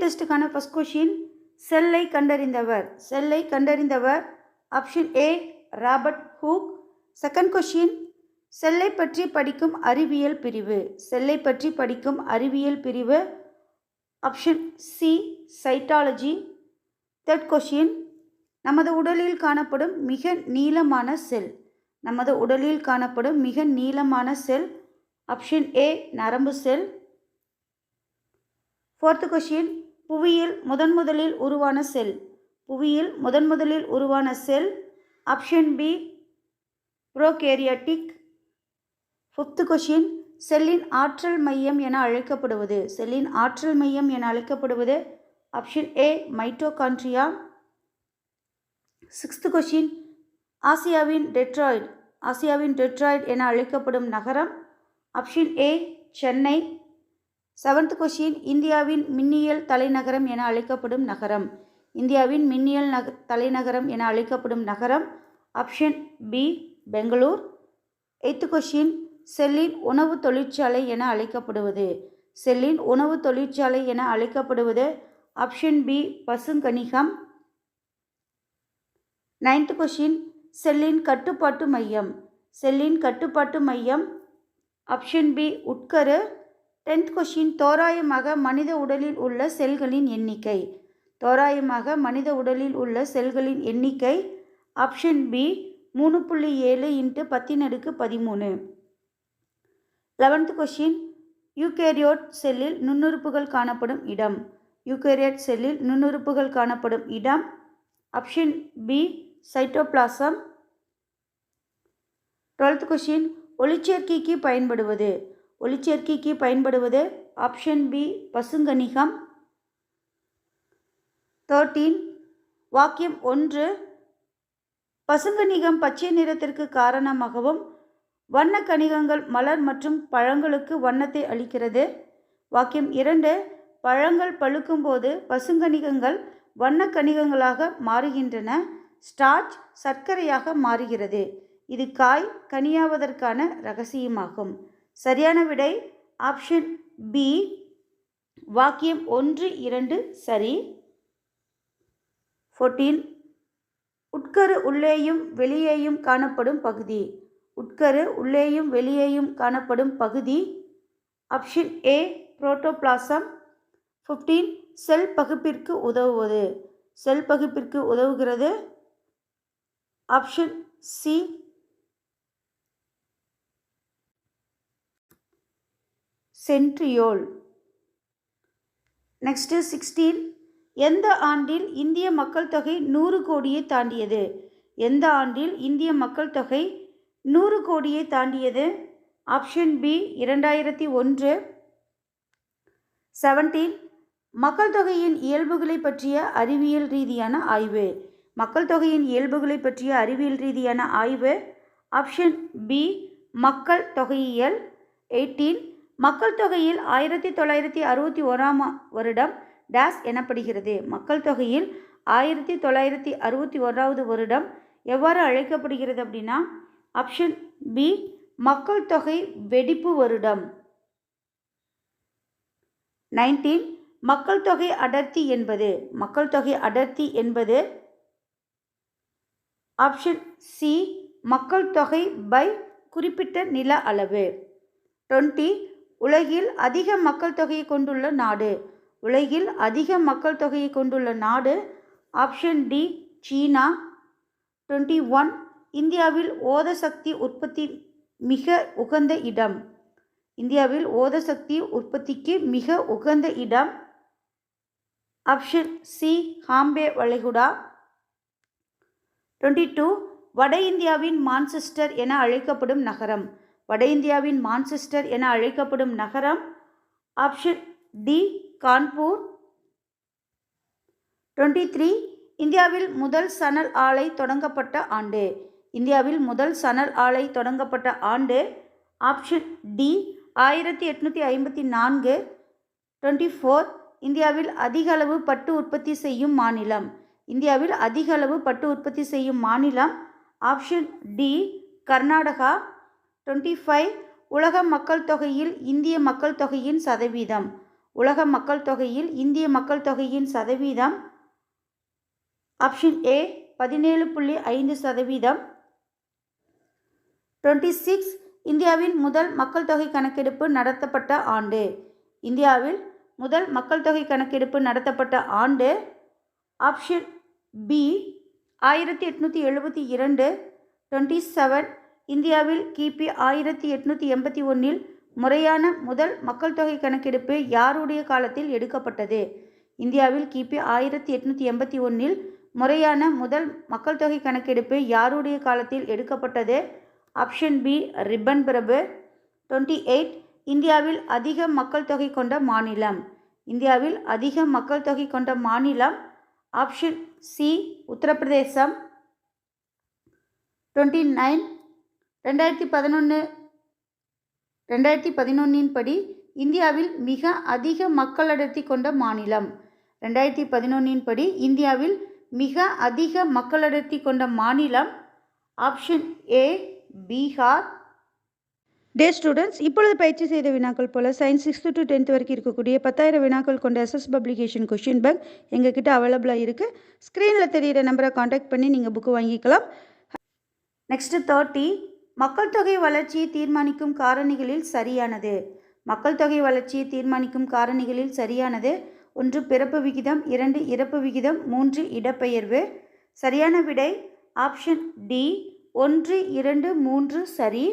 டெஸ்ட்டுக்கான first question செல்லை கண்டறிந்தவர். செல்லை கண்டறிந்தவர் option A Robert Hooke second question செல்லை பற்றி படிக்கும் அறிவியல் பிரிவு. செல்லை பற்றி படிக்கும் அறிவியல் பிரிவு. Option C cytology third question நமது உடலில் காணப்படும் மிக நீளமான செல். நமது உடலில் காணப்படும் மிக நீளமான செல். ஆப்ஷன் ஏ நரம்பு செல். ஃபோர்த்து கொஷின் புவியில் முதன் முதலில் உருவான செல். புவியில் முதன் முதலில் உருவான cell. Option B prokaryotic. Fifth question செல்லின் ஆற்றல் மையம் என அழைக்கப்படுவது. செல்லின் ஆற்றல் மையம் என அழைக்கப்படுவது option A mitochondria sixth question ஆசியாவின் டெட்ராய்டு. ஆசியாவின் டெட்ராய்டு என அழைக்கப்படும் நகரம். Option A Chennai. Seventh question இந்தியாவின் மின்னியல் தலைநகரம் என அழைக்கப்படும் நகரம். இந்தியாவின் மின்னியல் நக தலைநகரம் என அழைக்கப்படும் நகரம் option B Bangalore. Eighth question செல்லின் உணவு தொழிற்சாலை என அழைக்கப்படுவது. செல்லின் உணவு தொழிற்சாலை என அழைக்கப்படுவது ஆப்ஷன் பி பசுங்கணிகம் நைன்த் கொஷின் செல்லின் கட்டுப்பாட்டு மையம். செல்லின் கட்டுப்பாட்டு மையம் ஆப்ஷன் பி உட்கரு. டென்த் கொஷின் தோராயமாக மனித உடலில் உள்ள செல்களின் எண்ணிக்கை. தோராயமாக மனித உடலில் உள்ள செல்களின் எண்ணிக்கை ஆப்ஷன் பி மூணு புள்ளி ஏழு இன்ட்டு பத்தின் அடுக்கு பதிமூணு. லெவன்த் கொஷின் யூகேரியோட் செல்லில் நுண்ணுறுப்புகள் காணப்படும் இடம். யூகேரியோட் செல்லில் நுண்ணுறுப்புகள் காணப்படும் இடம் option B cytoplasm. Twelfth question ஒளிச்சேர்க்கைக்கு பயன்படுவது. ஒளிச்சேர்க்கைக்கு பயன்படுவது ஆப்ஷன் பி பசுங்கணிகம் தேர்ட்டீன் வாக்கியம் ஒன்று. பசுங்கணிகம் பச்சை நிறத்திற்கு காரணமாகவும் வண்ண கணிகங்கள் மலர் மற்றும் பழங்களுக்கு வண்ணத்தை அளிக்கிறது. வாக்கியம் இரண்டு பழங்கள் பழுக்கும்போது பசுங்கணிகங்கள் வண்ண கணிகங்களாக மாறுகின்றன. ஸ்டார்ச் சர்க்கரையாக மாறுகிறது. இது காய் கனியாவதற்கான ரகசியமாகும். சரியான விடை ஆப்ஷன் பி வாக்கியம் ஒன்று இரண்டு சரி. ஃபோர்டீன் உட்கரு உள்ளேயும் வெளியேயும் காணப்படும் பகுதி. உட்கரு உள்ளேயும் வெளியேயும் காணப்படும் பகுதி. Option A protoplasm fifteen cell பகுப்பிற்கு உதவுவது. செல் பகுப்பிற்கு உதவுகிறது. Option C centriole. Next sixteen எந்த ஆண்டில் இந்திய மக்கள் தொகை நூறு கோடியை தாண்டியது? எந்த ஆண்டில் இந்திய மக்கள் தொகை நூறு கோடியை தாண்டியது? ஆப்ஷன் பி இரண்டாயிரத்தி ஒன்று. செவன்டீன் மக்கள் தொகையின் இயல்புகளை பற்றிய அறிவியல் ரீதியான ஆய்வு. மக்கள் தொகையின் இயல்புகளை பற்றிய அறிவியல் ரீதியான ஆய்வு. ஆப்ஷன் பி மக்கள் தொகையியல். எயிட்டீன் மக்கள் தொகையில் ஆயிரத்தி தொள்ளாயிரத்தி அறுபத்தி ஓராம் வருடம் டேஸ் எனப்படுகிறது. மக்கள் தொகையில் ஆயிரத்தி தொள்ளாயிரத்தி அறுபத்தி ஓராவது வருடம் எவ்வாறு அழைக்கப்படுகிறது அப்படின்னா ஆப்ஷன் பி மக்கள் தொகை வெடிப்பு வருடம். நைன்டீன் மக்கள் தொகை அடர்த்தி என்பது மக்கள் தொகை அடர்த்தி என்பது ஆப்ஷன் சி மக்கள் தொகை பை குறிப்பிட்ட நில அளவு. டுவெண்ட்டி உலகில் அதிக மக்கள் தொகையை கொண்டுள்ள நாடு. உலகில் அதிக மக்கள் தொகையை கொண்டுள்ள நாடு option D China. Twenty one இந்தியாவில் ஓத சக்தி உற்பத்தி மிக உகந்த இடம். இந்தியாவில் ஓத சக்தி உற்பத்திக்கு மிக உகந்த இடம் ஆப்ஷன் சி ஹாம்பே வளைகுடா. டுவெண்ட்டி டூ வட இந்தியாவின் மான்செஸ்டர் என அழைக்கப்படும் நகரம். வட இந்தியாவின் மான்செஸ்டர் என அழைக்கப்படும் நகரம் option D Kanpur. Twenty three இந்தியாவில் முதல் சணல் ஆலை தொடங்கப்பட்ட ஆண்டு. இந்தியாவில் முதல் சணல் ஆலை தொடங்கப்பட்ட ஆண்டு ஆப்ஷன் டி ஆயிரத்தி எட்நூற்றி ஐம்பத்தி நான்கு. டுவெண்ட்டி ஃபோர் இந்தியாவில் அதிக அளவு பட்டு உற்பத்தி செய்யும் மாநிலம். இந்தியாவில் அதிக அளவு பட்டு உற்பத்தி செய்யும் மாநிலம் option D Karnataka. Twenty five உலக மக்கள் தொகையில் இந்திய மக்கள் தொகையின் சதவீதம். உலக மக்கள் தொகையில் இந்திய மக்கள் தொகையின் சதவீதம். ஆப்ஷன் ஏ பதினேழு புள்ளி ஐந்து சதவீதம். டுவெண்ட்டி சிக்ஸ் இந்தியாவின் முதல் மக்கள் தொகை கணக்கெடுப்பு நடத்தப்பட்ட ஆண்டு. இந்தியாவில் முதல் மக்கள் தொகை கணக்கெடுப்பு நடத்தப்பட்ட ஆண்டு. ஆப்ஷன் பி ஆயிரத்தி எட்நூற்றி எழுபத்தி இரண்டு டுவெண்ட்டி செவன் இந்தியாவில் கிபி ஆயிரத்தி எட்நூற்றி எண்பத்தி ஒன்றில் முறையான முதல் மக்கள் தொகை கணக்கெடுப்பு யாருடைய காலத்தில் எடுக்கப்பட்டது? இந்தியாவில் கிபி ஆயிரத்தி எட்நூற்றி எண்பத்தி ஒன்றில் முறையான முதல் மக்கள் தொகை கணக்கெடுப்பு யாருடைய காலத்தில் எடுக்கப்பட்டது? ஆப்ஷன் பி ரிப்பன் பிரபு. டுவெண்ட்டி எயிட் இந்தியாவில் அதிக மக்கள் தொகை கொண்ட மாநிலம். இந்தியாவில் அதிக மக்கள் தொகை கொண்ட மாநிலம்? Option C Uttar Pradesh. Twenty nine ரெண்டாயிரத்தி பதினொன்று ரெண்டாயிரத்தி பதினொன்றின் படி இந்தியாவில் மிக அதிக மக்கள் அடர்த்தி கொண்ட மாநிலம். ரெண்டாயிரத்தி பதினொன்றின் படி இந்தியாவில் மிக அதிக மக்கள் அடர்த்தி கொண்ட மாநிலம் option A Bihar. Dear students இப்பொழுது பயிற்சி செய்த வினாக்கள் போல சயின்ஸ் சிக்ஸ்த்து டு டென்த் வரைக்கும் இருக்கக்கூடிய பத்தாயிரம் வினாக்கள் கொண்ட எஸ்எஸ் பப்ளிகேஷன் கொஷின் பேங்க் எங்ககிட்ட அவைலபிளாக இருக்குது ஸ்க்ரீனில் தெரிகிற நம்பரை காண்டாக்ட் பண்ணி நீங்கள் புக்கு வாங்கிக்கலாம். நெக்ஸ்ட்டு தேர்ட்டி மக்கள் தொகை வளர்ச்சியை தீர்மானிக்கும் காரணிகளில் சரியானது. மக்கள் தொகை வளர்ச்சியை தீர்மானிக்கும் காரணிகளில் சரியானது ஒன்று பிறப்பு விகிதம் இரண்டு இறப்பு விகிதம் மூன்று இடப்பெயர்வு. சரியான விடை ஆப்ஷன் டி ஒன்று இரண்டு மூன்று சரி.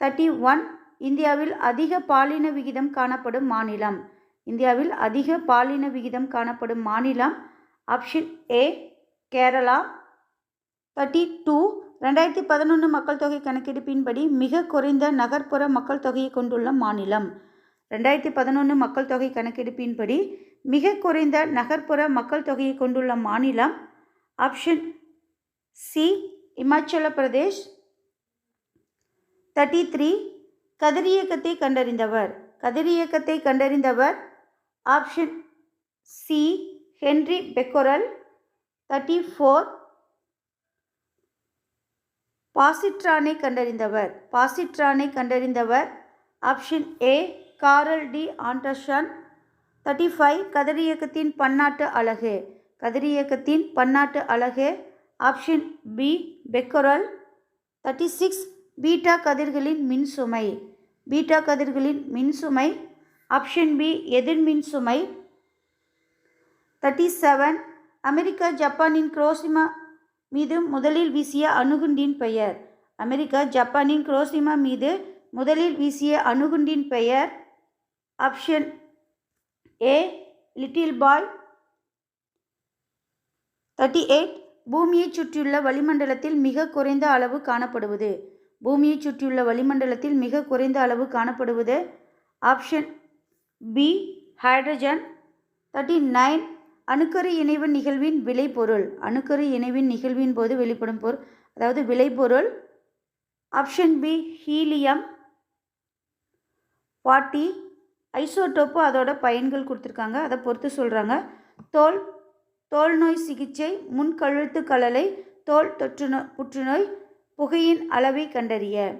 தேர்ட்டி ஒன் இந்தியாவில் அதிக பாலின விகிதம் காணப்படும் மாநிலம். இந்தியாவில் அதிக பாலின விகிதம் காணப்படும் மாநிலம் option A Kerala. Thirty two ரெண்டாயிரத்தி பதினொன்று மக்கள் தொகை கணக்கெடுப்பின்படி மிக குறைந்த நகர்ப்புற மக்கள் தொகையை கொண்டுள்ள மாநிலம். ரெண்டாயிரத்தி பதினொன்று மக்கள் தொகை கணக்கெடுப்பின்படி மிக குறைந்த நகர்ப்புற மக்கள் தொகையை கொண்டுள்ள மாநிலம் option C Himachal Pradesh. Thirty three கதிரியக்கத்தை கண்டறிந்தவர். கதிரியக்கத்தை கண்டறிந்தவர் option C Henry Becquerel. Thirty four பாசிட்ரானை கண்டறிந்தவர். பாசிட்ரானை கண்டறிந்தவர். Option A Carl D Anderson thirty five கதிரியக்கத்தின் பன்னாட்டு அலகு. கதிரியக்கத்தின் பன்னாட்டு அலகு. Option B becquerel. Thirty six beta கதிர்களின் மின்சுமை பீட்டா கதிர்களின் மின்சுமை ஆப்ஷன் பி எதிர்மின் சுமை. தேர்ட்டி செவன் அமெரிக்கா ஜப்பானின் குரோசிமா மீது முதலில் வீசிய அணுகுண்டின் பெயர். அமெரிக்கா ஜப்பானின் குரோசிமா மீது முதலில் வீசிய அணுகுண்டின் பெயர். Option A little boy. Thirty eight பூமியைச் சுற்றியுள்ள வளிமண்டலத்தில் மிக குறைந்த அளவு காணப்படுவது. பூமியைச் சுற்றியுள்ள வளிமண்டலத்தில் மிக குறைந்த அளவு காணப்படுவது. Option B hydrogen. Thirty nine அணுக்கரு இணைவு நிகழ்வின் விளைபொருள். அணுக்கரு இணைவின் நிகழ்வின் போது வெளிப்படும் பொருள். அதாவது விளைபொருள். Option B helium. Forty isotope அதோட பயன்கள் கொடுத்துருக்காங்க. அதை பொறுத்து சொல்கிறாங்க தோல். தோல் நோய் சிகிச்சை. முன்கழுத்து கலலை தோல் தொற்று நோய் புற்றுநோய். புகையின் அளவை கண்டறிய.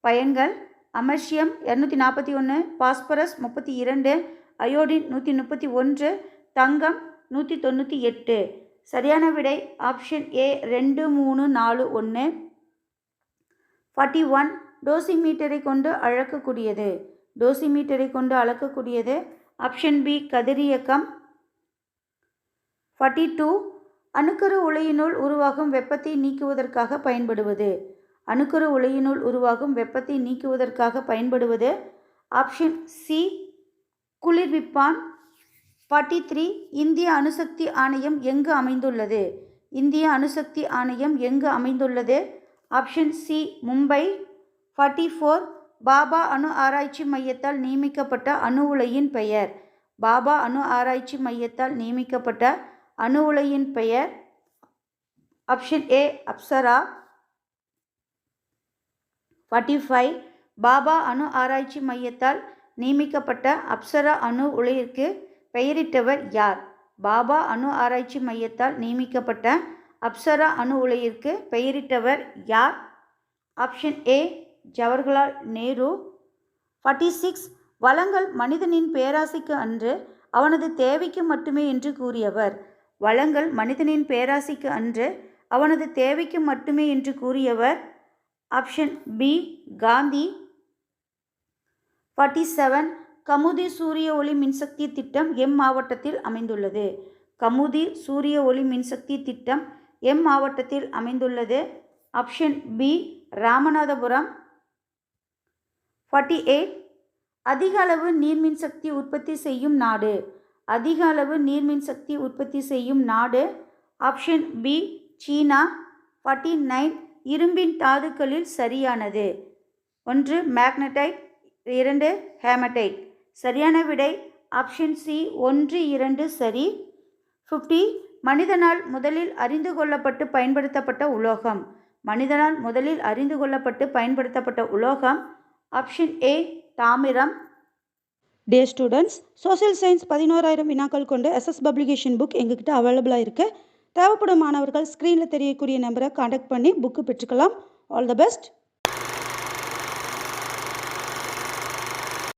பயன்கள். அமர்ஷியம் இரநூத்தி நாற்பத்தி ஒன்று பாஸ்பரஸ் முப்பத்தி இரண்டு. அயோடின் நூற்றி முப்பத்தி ஒன்று. தங்கம் நூற்றி தொண்ணூற்றி எட்டு. சரியான விடை ஆப்ஷன் ஏ ரெண்டு மூணு நாலு ஒன்று ஃபார்ட்டி ஒன் டோசிமீட்டரை கொண்டு அளக்கக்கூடியது டோசிமீட்டரை கொண்டு அளக்கக்கூடியது ஆப்ஷன் பி கதிரியக்கம். ஃபார்ட்டி டூ அணுக்கரு உலையினுள் உருவாகும் வெப்பத்தை நீக்குவதற்காக பயன்படுவது. அணுக்கரு உலையினுள் உருவாகும் வெப்பத்தை நீக்குவதற்காக பயன்படுவது. ஆப்ஷன் சி குளிர்விப்பான். ஃபார்ட்டி த்ரீ இந்திய அணுசக்தி ஆணையம் எங்கு அமைந்துள்ளது? இந்திய அணுசக்தி ஆணையம் எங்கு அமைந்துள்ளது? Option C Mumbai. Forty four Bhabha அணு ஆராய்ச்சி மையத்தால் நியமிக்கப்பட்ட அணு உலையின் பெயர். பாபா அணு ஆராய்ச்சி மையத்தால் நியமிக்கப்பட்ட அணு உலையின் பெயர். Option A Apsara. Forty five Bhabha அணு ஆராய்ச்சி மையத்தால் நியமிக்கப்பட்ட அப்சரா அணு உலையிற்கு பெயரிட்டவர் யார்? பாபா அணு ஆராய்ச்சி மையத்தால் நியமிக்கப்பட்ட அப்சரா அணு உலையிற்கு பெயரிட்டவர் யார்? Option A Jawaharlal Nehru. Forty six வளங்கள் மனிதனின் பேராசைக்கு அன்று அவனது தேவைக்கு மட்டுமே என்று கூறியவர். வளங்கள் மனிதனின் பேராசைக்கு அன்று அவனது தேவைக்கு மட்டுமே என்று கூறியவர். Option B Gandhi. Forty seven Kamuthi சூரிய ஒளி மின்சக்தி திட்டம் எம் மாவட்டத்தில் அமைந்துள்ளது. கமுதி சூரிய ஒளி மின்சக்தி திட்டம் எம் மாவட்டத்தில் அமைந்துள்ளது. Option B Ramanathapuram. Forty eight அதிக அளவு நீர்மின் சக்தி உற்பத்தி செய்யும் நாடு. அதிக அளவு நீர்மின் சக்தி உற்பத்தி செய்யும் நாடு. Option B China. Forty nine இரும்பின் தாதுக்களில் சரியானது. ஒன்று மேக்னடைட். இரண்டு ஹேமடைட். சரியான விடை. ஆப்ஷன் சி ஒன்று இரண்டு சரி. ஃபிஃப்டி மனிதனால் முதலில் அறிந்து கொள்ளப்பட்டு பயன்படுத்தப்பட்ட உலோகம். மனிதனால் முதலில் அறிந்து கொள்ளப்பட்டு பயன்படுத்தப்பட்ட உலோகம். ஆப்ஷன் ஏ தாமிரம். டே ஸ்டூடெண்ட்ஸ் சோஷியல் சயின்ஸ் பதினோராயிரம் வினாக்கள் கொண்டு எஸ்எஸ் பப்ளிகேஷன் புக் எங்ககிட்ட அவைலபிளாக இருக்குது தேவைப்படும் மாணவர்கள் ஸ்க்ரீனில் தெரியக்கூடிய நம்பரை காண்டாக்ட் பண்ணி புக்கு பெற்றுக்கலாம். All the best